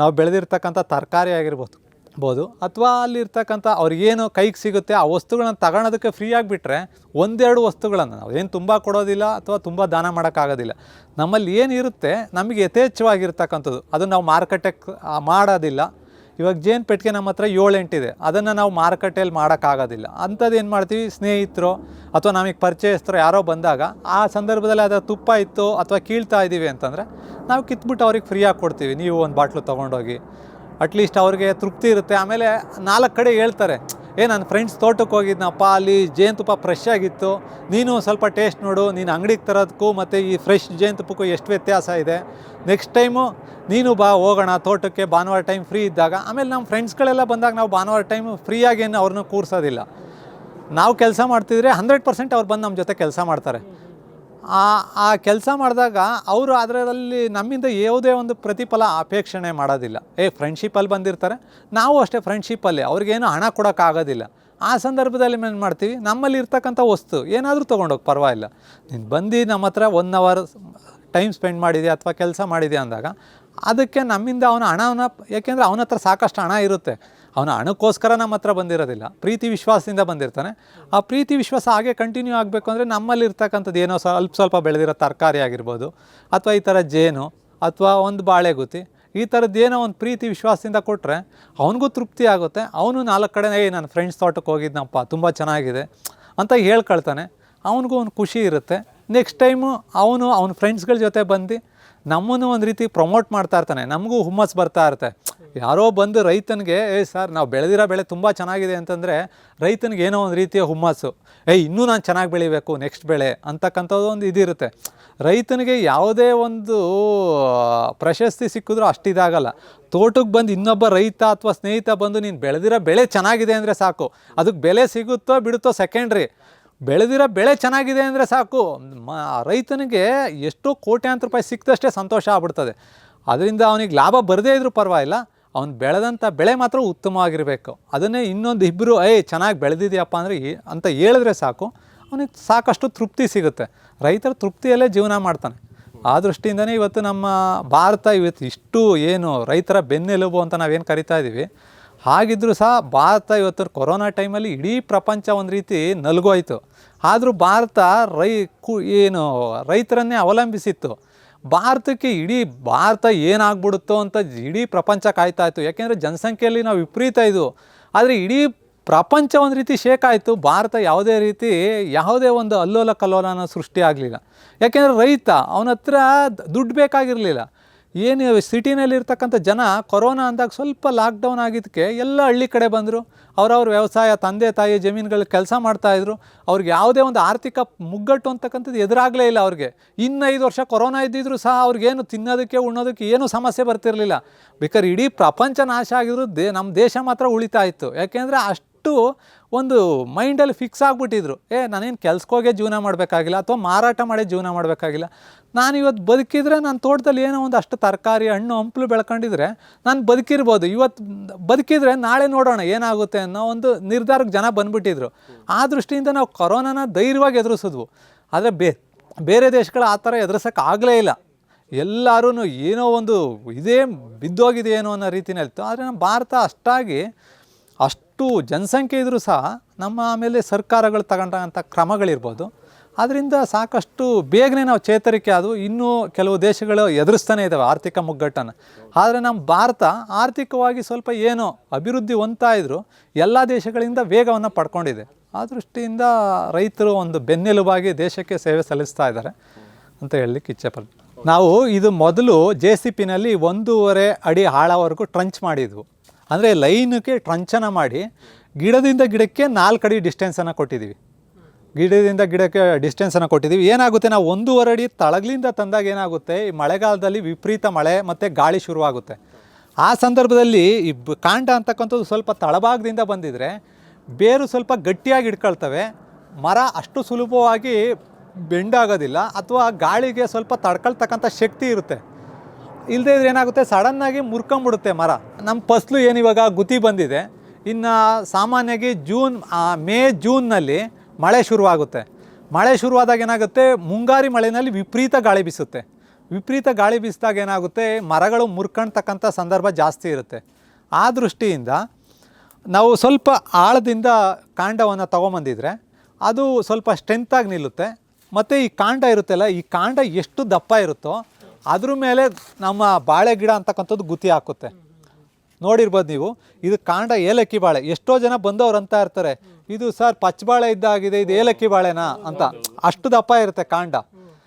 ನಾವು ಬೆಳೆದಿರ್ತಕ್ಕಂಥ ತರಕಾರಿ ಆಗಿರ್ಬೋದು ಬೋದು ಅಥವಾ ಅಲ್ಲಿರ್ತಕ್ಕಂಥ ಅವ್ರಿಗೇನು ಕೈಗೆ ಸಿಗುತ್ತೆ, ಆ ವಸ್ತುಗಳನ್ನ ತಗೊಳೋದಕ್ಕೆ ಫ್ರೀ ಆಗಿಬಿಟ್ರೆ ಒಂದೆರಡು ವಸ್ತುಗಳನ್ನು ನಾವು ಏನು ತುಂಬ ಕೊಡೋದಿಲ್ಲ ಅಥವಾ ತುಂಬ ದಾನ ಮಾಡೋಕ್ಕಾಗೋದಿಲ್ಲ. ನಮ್ಮಲ್ಲಿ ಏನಿರುತ್ತೆ ನಮಗೆ ಯಥೇಚ್ಛವಾಗಿರ್ತಕ್ಕಂಥದ್ದು. ಅದನ್ನು ನಾವು ಮಾರುಕಟ್ಟೆಗೆ ಮಾಡೋದಿಲ್ಲ. ಇವಾಗ ಜೇನು ಪೆಟ್ಟಿಗೆ ನಮ್ಮ ಹತ್ರ ಏಳು ಎಂಟಿದೆ ಅದನ್ನು ನಾವು ಮಾರುಕಟ್ಟೆಯಲ್ಲಿ ಮಾಡೋಕ್ಕಾಗೋದಿಲ್ಲ. ಅಂಥದ್ದು ಏನು ಮಾಡ್ತೀವಿ, ಸ್ನೇಹಿತರು ಅಥವಾ ನಮಗೆ ಪರಿಚಯಸ್ಥರು ಯಾರೋ ಬಂದಾಗ ಆ ಸಂದರ್ಭದಲ್ಲಿ ಅದರ ತುಪ್ಪ ಇತ್ತು ಅಥವಾ ಕೀಳ್ತಾ ಇದ್ದೀವಿ ಅಂತಂದರೆ ನಾವು ಕಿತ್ಬಿಟ್ಟು ಅವ್ರಿಗೆ ಫ್ರೀಯಾಗಿ ಕೊಡ್ತೀವಿ. ನೀವು ಒಂದು ಬಾಟ್ಲು ತೊಗೊಂಡೋಗಿ ಅಟ್ಲೀಸ್ಟ್ ಅವ್ರಿಗೆ ತೃಪ್ತಿ ಇರುತ್ತೆ. ಆಮೇಲೆ ನಾಲ್ಕು ಕಡೆ ಹೇಳ್ತಾರೆ, ಏ ನನ್ನ ಫ್ರೆಂಡ್ಸ್ ತೋಟಕ್ಕೆ ಹೋಗಿದ್ನಪ್ಪ ಅಲ್ಲಿ ಜೇನುತುಪ್ಪ ಫ್ರೆಶ್ ಆಗಿತ್ತು. ನೀನು ಸ್ವಲ್ಪ ಟೇಸ್ಟ್ ನೋಡು. ನೀನು ಅಂಗಡಿಗೆ ತರೋದಕ್ಕೂ ಮತ್ತು ಈ ಫ್ರೆಶ್ ಜೇನುತುಪ್ಪಕ್ಕೂ ಎಷ್ಟು ವ್ಯತ್ಯಾಸ ಇದೆ? ನೆಕ್ಸ್ಟ್ ಟೈಮು ನೀನು ಬಾ, ಹೋಗೋಣ ತೋಟಕ್ಕೆ. ಭಾನುವಾರ ಟೈಮ್ ಫ್ರೀ ಇದ್ದಾಗ. ಆಮೇಲೆ ನಮ್ಮ ಫ್ರೆಂಡ್ಸ್ಗಳೆಲ್ಲ ಬಂದಾಗ ನಾವು ಭಾನುವಾರ ಟೈಮು ಫ್ರೀಯಾಗೇನು ಅವ್ರನ್ನ ಕೂರಿಸೋದಿಲ್ಲ. ನಾವು ಕೆಲಸ ಮಾಡ್ತಿದ್ರೆ ಹಂಡ್ರೆಡ್ ಪರ್ಸೆಂಟ್ ಅವ್ರು ಬಂದು ನಮ್ಮ ಜೊತೆ ಕೆಲಸ ಮಾಡ್ತಾರೆ. ಆ ಆ ಕೆಲಸ ಮಾಡಿದಾಗ ಅವರು ಅದರಲ್ಲಿ ನಮ್ಮಿಂದ ಯಾವುದೇ ಒಂದು ಪ್ರತಿಫಲ ಅಪೇಕ್ಷಣೆ ಮಾಡೋದಿಲ್ಲ. ಏ ಫ್ರೆಂಡ್ಶಿಪ್ಪಲ್ಲಿ ಬಂದಿರ್ತಾರೆ. ನಾವು ಅಷ್ಟೇ ಫ್ರೆಂಡ್ಶಿಪ್ಪಲ್ಲಿ ಅವ್ರಿಗೇನು ಹಣ ಕೊಡೋಕ್ಕಾಗೋದಿಲ್ಲ. ಆ ಸಂದರ್ಭದಲ್ಲಿ ಏನು ಮಾಡ್ತೀವಿ? ನಮ್ಮಲ್ಲಿ ಇರ್ತಕ್ಕಂಥ ವಸ್ತು, ಏನಾದರೂ ತೊಗೊಂಡೋಗಿ, ಪರವಾಗಿಲ್ಲ. ನೀನು ಬಂದು ನಮ್ಮ ಹತ್ರ ಒನ್ ಅವರ್ ಟೈಮ್ ಸ್ಪೆಂಡ್ ಮಾಡಿದೆ ಅಥವಾ ಕೆಲಸ ಮಾಡಿದೆ ಅಂದಾಗ, ಅದಕ್ಕೆ ನಮ್ಮಿಂದ ಅವನ ಹಣವನ್ನು, ಯಾಕೆಂದರೆ ಅವನ ಹತ್ರ ಸಾಕಷ್ಟು ಹಣ ಇರುತ್ತೆ. ಅವನ ಹಣಕ್ಕೋಸ್ಕರ ನಮ್ಮ ಹತ್ರ ಬಂದಿರೋದಿಲ್ಲ. ಪ್ರೀತಿ ವಿಶ್ವಾಸದಿಂದ ಬಂದಿರ್ತಾನೆ. ಆ ಪ್ರೀತಿ ವಿಶ್ವಾಸ ಹಾಗೆ ಕಂಟಿನ್ಯೂ ಆಗಬೇಕು ಅಂದರೆ ನಮ್ಮಲ್ಲಿ ಇರ್ತಕ್ಕಂಥದ್ದು ಏನೋ ಸ್ವಲ್ಪ ಸ್ವಲ್ಪ ಬೆಳೆದಿರೋ ತರಕಾರಿ ಆಗಿರ್ಬೋದು, ಅಥವಾ ಈ ಥರ ಜೇನು, ಅಥವಾ ಒಂದು ಬಾಳೆಗುತಿ ಈ ಥರದ್ದು ಏನೋ ಒಂದು ಪ್ರೀತಿ ವಿಶ್ವಾಸದಿಂದ ಕೊಟ್ಟರೆ ಅವನಿಗೂ ತೃಪ್ತಿ ಆಗುತ್ತೆ. ಅವನು ನಾಲ್ಕು ಕಡೆ ನನ್ನ ಫ್ರೆಂಡ್ಸ್ ತೋಟಕ್ಕೆ ಹೋಗಿದ್ನಪ್ಪ, ತುಂಬ ಚೆನ್ನಾಗಿದೆ ಅಂತ ಹೇಳ್ಕೊಳ್ತಾನೆ. ಅವನಿಗೂ ಒಂದು ಖುಷಿ ಇರುತ್ತೆ. ನೆಕ್ಸ್ಟ್ ಟೈಮು ಅವನು, ಅವನ ಫ್ರೆಂಡ್ಸ್ಗಳ ಜೊತೆ ಬಂದು ನಮ್ಮನ್ನು ಒಂದು ರೀತಿ ಪ್ರಮೋಟ್ ಮಾಡ್ತಾ ಇರ್ತಾನೆ. ನಮಗೂ ಹುಮ್ಮಸ್ ಬರ್ತಾ ಇರುತ್ತೆ. ಯಾರೋ ಬಂದು ರೈತನಿಗೆ, ಏ ಸರ್, ನಾವು ಬೆಳೆದಿರೋ ಬೆಳೆ ತುಂಬ ಚೆನ್ನಾಗಿದೆ ಅಂತಂದರೆ ರೈತನಿಗೆ ಏನೋ ಒಂದು ರೀತಿಯ ಹುಮ್ಮಸ್ಸು. ಏಯ್ ಇನ್ನೂ ನಾನು ಚೆನ್ನಾಗಿ ಬೆಳಿಬೇಕು ನೆಕ್ಸ್ಟ್ ಬೆಳೆ ಅಂತಕ್ಕಂಥದ್ದು ಒಂದು ಇದಿರುತ್ತೆ. ರೈತನಿಗೆ ಯಾವುದೇ ಒಂದು ಪ್ರಶಸ್ತಿ ಸಿಕ್ಕಿದ್ರೂ ಅಷ್ಟಿದಾಗಲ್ಲ ತೋಟಕ್ಕೆ ಬಂದು ಇನ್ನೊಬ್ಬ ರೈತ ಅಥವಾ ಸ್ನೇಹಿತ ಬಂದು, ನೀನು ಬೆಳೆದಿರೋ ಬೆಳೆ ಚೆನ್ನಾಗಿದೆ ಅಂದರೆ ಸಾಕು. ಅದಕ್ಕೆ ಬೆಲೆ ಸಿಗುತ್ತೋ ಬಿಡುತ್ತೋ ಸೆಕೆಂಡ್ರಿ ಬೆಳೆದಿರೋ ಬೆಳೆ ಚೆನ್ನಾಗಿದೆ ಅಂದರೆ ಸಾಕು. ಮ ರೈತನಿಗೆ ಎಷ್ಟೋ ಕೋಟ್ಯಾಂತರ ರೂಪಾಯಿ ಸಿಕ್ಕದಷ್ಟೇ ಸಂತೋಷ ಆಗ್ಬಿಡ್ತದೆ. ಅದರಿಂದ ಅವನಿಗೆ ಲಾಭ ಬರದೇ ಇದ್ರೂ ಪರವಾಗಿಲ್ಲ. ಅವ್ನು ಬೆಳೆದಂಥ ಬೆಳೆ ಮಾತ್ರ ಉತ್ತಮವಾಗಿರಬೇಕು. ಅದನ್ನೇ ಇನ್ನೊಂದು ಇಬ್ಬರು ಏಯ್ ಚೆನ್ನಾಗಿ ಬೆಳೆದಿದೆಯಪ್ಪ ಅಂದರೆ ಅಂತ ಹೇಳಿದ್ರೆ ಸಾಕು. ಅವನಿಗೆ ಸಾಕಷ್ಟು ತೃಪ್ತಿ ಸಿಗುತ್ತೆ. ರೈತರ ತೃಪ್ತಿಯಲ್ಲೇ ಜೀವನ ಮಾಡ್ತಾನೆ. ಆ ದೃಷ್ಟಿಯಿಂದನೇ ಇವತ್ತು ನಮ್ಮ ಭಾರತ ಇವತ್ತು ಇಷ್ಟು ಏನು ರೈತರ ಬೆನ್ನೆಲುಬು ಅಂತ ನಾವೇನು ಕರಿತಾ ಇದ್ದೀವಿ ಹಾಗಿದ್ರೂ ಸಹ ಭಾರತ ಇವತ್ತು ಕೊರೋನಾ ಟೈಮಲ್ಲಿ ಇಡೀ ಪ್ರಪಂಚ ಒಂದು ರೀತಿ ನಲ್ಗೋಯ್ತು ಆದರೂ ಭಾರತ ರೈ ಕು ಏನು ರೈತರನ್ನೇ ಅವಲಂಬಿಸಿತ್ತು. ಭಾರತಕ್ಕೆ ಇಡೀ ಭಾರತ ಏನಾಗ್ಬಿಡುತ್ತೋ ಅಂತ ಇಡೀ ಪ್ರಪಂಚ ಕಾಯ್ತಾ ಇತ್ತು. ಯಾಕೆಂದರೆ ಜನಸಂಖ್ಯೆಯಲ್ಲಿ ನಾವು ವಿಪರೀತ ಇದು. ಆದರೆ ಇಡೀ ಪ್ರಪಂಚ ಒಂದು ರೀತಿ ಶೇಕ್ ಆಯಿತು. ಭಾರತ ಯಾವುದೇ ರೀತಿ ಯಾವುದೇ ಒಂದು ಅಲ್ಲೋಲ ಕಲ್ಲೋಲನ ಸೃಷ್ಟಿ ಆಗಲಿಲ್ಲ. ಯಾಕೆಂದರೆ ರೈತ ಅವನ ಹತ್ರ ದುಡ್ಡು ಬೇಕಾಗಿರಲಿಲ್ಲ. ಏನು ಸಿಟಿನಲ್ಲಿ ಇರ್ತಕ್ಕಂಥ ಜನ ಕೊರೋನಾ ಅಂದಾಗ ಸ್ವಲ್ಪ ಲಾಕ್ಡೌನ್ ಆಗಿದ್ದಕ್ಕೆ ಎಲ್ಲ ಹಳ್ಳಿ ಕಡೆ ಬಂದರು. ಅವರವ್ರ ವ್ಯವಸಾಯ, ತಂದೆ, ತಾಯಿ ಜಮೀನುಗಳು ಕೆಲಸ ಮಾಡ್ತಾಯಿದ್ರು ಅವ್ರಿಗೆ ಯಾವುದೇ ಒಂದು ಆರ್ಥಿಕ ಮುಗ್ಗಟ್ಟು ಅಂತಕ್ಕಂಥದ್ದು ಎದುರಾಗಲೇ ಇಲ್ಲ ಅವ್ರಿಗೆ. ಇನ್ನು ಐದು ವರ್ಷ ಕೊರೋನಾ ಇದ್ದಿದ್ರು ಸಹ ಅವ್ರಿಗೇನು ತಿನ್ನೋದಕ್ಕೆ, ಉಣ್ಣೋದಕ್ಕೆ ಏನೂ ಸಮಸ್ಯೆ ಬರ್ತಿರಲಿಲ್ಲ. ಬೇಕಾದ್ರೆ ಇಡೀ ಪ್ರಪಂಚ ನಾಶ ಆಗಿದ್ರು ನಮ್ಮ ದೇಶ ಮಾತ್ರ ಉಳಿತಾ ಇತ್ತು. ಯಾಕೆಂದರೆ ಅಷ್ಟು ಒಂದು ಮೈಂಡಲ್ಲಿ ಫಿಕ್ಸ್ ಆಗಿಬಿಟ್ಟಿದ್ರು. ಏ, ನಾನೇನು ಕೆಲ್ಸಕ್ಕೋಗೇ ಜೀವನ ಮಾಡಬೇಕಾಗಿಲ್ಲ ಅಥವಾ ಮಾರಾಟ ಮಾಡೇ ಜೀವನ ಮಾಡಬೇಕಾಗಿಲ್ಲ. ನಾನು ಇವತ್ತು ಬದುಕಿದ್ರೆ ನಾನು ತೋಟದಲ್ಲಿ ಏನೋ ಒಂದು ಅಷ್ಟು ತರಕಾರಿ, ಹಣ್ಣು, ಹಂಪಲು ಬೆಳ್ಕೊಂಡಿದ್ರೆ ನಾನು ಬದುಕಿರ್ಬೋದು. ಇವತ್ತು ಬದುಕಿದ್ರೆ ನಾಳೆ ನೋಡೋಣ ಏನಾಗುತ್ತೆ ಅನ್ನೋ ಒಂದು ನಿರ್ಧಾರಕ್ಕೆ ಜನ ಬಂದ್ಬಿಟ್ಟಿದ್ರು. ಆ ದೃಷ್ಟಿಯಿಂದ ನಾವು ಕೊರೋನಾನ ಧೈರ್ಯವಾಗಿ ಎದುರಿಸಿದ್ವು. ಆದರೆ ಬೇ, ಬೇರೆ ದೇಶಗಳು ಆ ಥರ ಆಗಲೇ ಇಲ್ಲ. ಎಲ್ಲರೂ ಏನೋ ಒಂದು ಇದೇ ಬಿದ್ದೋಗಿದೆ ಏನೋ ಅನ್ನೋ ರೀತಿಯಲ್ಲಿ ಇತ್ತು. ಆದರೆ ನಮ್ಮ ಭಾರತ ಅಷ್ಟಾಗಿ ಅಷ್ಟು ಜನಸಂಖ್ಯೆ ಇದ್ದರೂ ಸಹ ನಮ್ಮ ಆಮೇಲೆ ಸರ್ಕಾರಗಳು ತಗೊಂಡಂಥ ಕ್ರಮಗಳಿರ್ಬೋದು. ಅದರಿಂದ ಸಾಕಷ್ಟು ಬೇಗನೆ ನಾವು ಚೇತರಿಕೆ ಅದು ಇನ್ನೂ ಕೆಲವು ದೇಶಗಳು ಎದುರಿಸ್ತಾನೆ ಇದ್ದಾವೆ ಆರ್ಥಿಕ ಮುಗ್ಗಟ್ಟನ್ನು. ಆದರೆ ನಮ್ಮ ಭಾರತ ಆರ್ಥಿಕವಾಗಿ ಸ್ವಲ್ಪ ಏನೋ ಅಭಿವೃದ್ಧಿ ಹೊಂದ್ತಾ ಇದ್ದರೂ ಎಲ್ಲ ದೇಶಗಳಿಂದ ವೇಗವನ್ನು ಪಡ್ಕೊಂಡಿದೆ. ಆ ದೃಷ್ಟಿಯಿಂದ ರೈತರು ಒಂದು ಬೆನ್ನೆಲುಬಾಗಿ ದೇಶಕ್ಕೆ ಸೇವೆ ಸಲ್ಲಿಸ್ತಾ ಇದ್ದಾರೆ ಅಂತ ಹೇಳಲಿಕ್ಕೆ ಇಚ್ಛೆಪಡ್ತೀನಿ ನಾವು ಇದು ಮೊದಲು ಜೆ ಸಿ ಪಿನಲ್ಲಿ ಒಂದೂವರೆ ಅಡಿ ಆಳವರೆಗೂ ಟ್ರಂಚ್ ಮಾಡಿದ್ವು. ಅಂದರೆ ಲೈನ್ಗೆ ಟ್ರಂಚನ ಮಾಡಿ ಗಿಡದಿಂದ ಗಿಡಕ್ಕೆ ನಾಲ್ಕು ಅಡಿ ಡಿಸ್ಟೆನ್ಸನ್ನು ಕೊಟ್ಟಿದ್ದೀವಿ ಗಿಡದಿಂದ ಗಿಡಕ್ಕೆ ಡಿಸ್ಟೆನ್ಸನ್ನು ಕೊಟ್ಟಿದ್ದೀವಿ ಏನಾಗುತ್ತೆ? ನಾವು ಒಂದೂವರೆ ಅಡಿ ತಳಗ್ಲಿಂದ ತಂದಾಗ ಏನಾಗುತ್ತೆ? ಈ ಮಳೆಗಾಲದಲ್ಲಿ ವಿಪರೀತ ಮಳೆ ಮತ್ತು ಗಾಳಿ ಶುರುವಾಗುತ್ತೆ. ಆ ಸಂದರ್ಭದಲ್ಲಿ ಈ ಕಾಂಡ ಅಂತಕ್ಕಂಥದ್ದು ಸ್ವಲ್ಪ ತಳಭಾಗದಿಂದ ಬಂದಿದ್ರೆ ಬೇರು ಸ್ವಲ್ಪ ಗಟ್ಟಿಯಾಗಿ ಇಟ್ಕೊಳ್ತವೆ ಮರ ಅಷ್ಟು ಸುಲಭವಾಗಿ ಬೆಂಡಾಗೋದಿಲ್ಲ. ಅಥವಾ ಗಾಳಿಗೆ ಸ್ವಲ್ಪ ತಡ್ಕೊಳ್ತಕ್ಕಂಥ ಶಕ್ತಿ ಇರುತ್ತೆ. ಇಲ್ಲದೇ ಇದ್ರೆ ಏನಾಗುತ್ತೆ? ಸಡನ್ನಾಗಿ ಮುರ್ಕೊಂಬಿಡುತ್ತೆ ಮರ. ನಮ್ಮ ಫಸ್ಲು ಏನು ಇವಾಗ ಗುತಿ ಬಂದಿದೆ? ಇನ್ನು ಸಾಮಾನ್ಯವಾಗಿ ಜೂನ್ ಮೇ, ಜೂನ್ನಲ್ಲಿ ಮಳೆ ಶುರುವಾಗುತ್ತೆ. ಮಳೆ ಶುರುವಾದಾಗ ಏನಾಗುತ್ತೆ? ಮುಂಗಾರಿ ಮಳೆಯಲ್ಲಿ ವಿಪರೀತ ಗಾಳಿ ಬೀಸುತ್ತೆ. ವಿಪರೀತ ಗಾಳಿ ಬೀಸಿದಾಗ ಏನಾಗುತ್ತೆ? ಮರಗಳು ಮುರ್ಕೊಳ್ತಕ್ಕಂಥ ಸಂದರ್ಭ ಜಾಸ್ತಿ ಇರುತ್ತೆ. ಆ ದೃಷ್ಟಿಯಿಂದ ನಾವು ಸ್ವಲ್ಪ ಆಳದಿಂದ ಕಾಂಡವನ್ನು ತೊಗೊಂಬಂದಿದ್ರೆ ಅದು ಸ್ವಲ್ಪ ಸ್ಟ್ರೆಂತಾಗಿ ನಿಲ್ಲುತ್ತೆ. ಮತ್ತು ಈ ಕಾಂಡ ಇರುತ್ತಲ್ಲ, ಈ ಕಾಂಡ ಎಷ್ಟು ದಪ್ಪ ಇರುತ್ತೋ ಅದ್ರ ಮೇಲೆ ನಮ್ಮ ಬಾಳೆ ಗಿಡ ಅಂತಕ್ಕಂಥದ್ದು ಗುತಿ ಹಾಕುತ್ತೆ. ನೋಡಿರ್ಬೋದು ನೀವು, ಇದು ಕಾಂಡ ಏಲಕ್ಕಿ ಬಾಳೆ, ಎಷ್ಟೋ ಜನ ಬಂದವ್ರು ಅಂತ ಇರ್ತಾರೆ. ಇದು ಸರ್ ಪಚ್ಚ ಬಾಳೆ ಇದ್ದಾಗಿದೆ, ಇದು ಏಲಕ್ಕಿ ಬಾಳೆನಾ ಅಂತ. ಅಷ್ಟು ದಪ್ಪ ಇರುತ್ತೆ ಕಾಂಡ.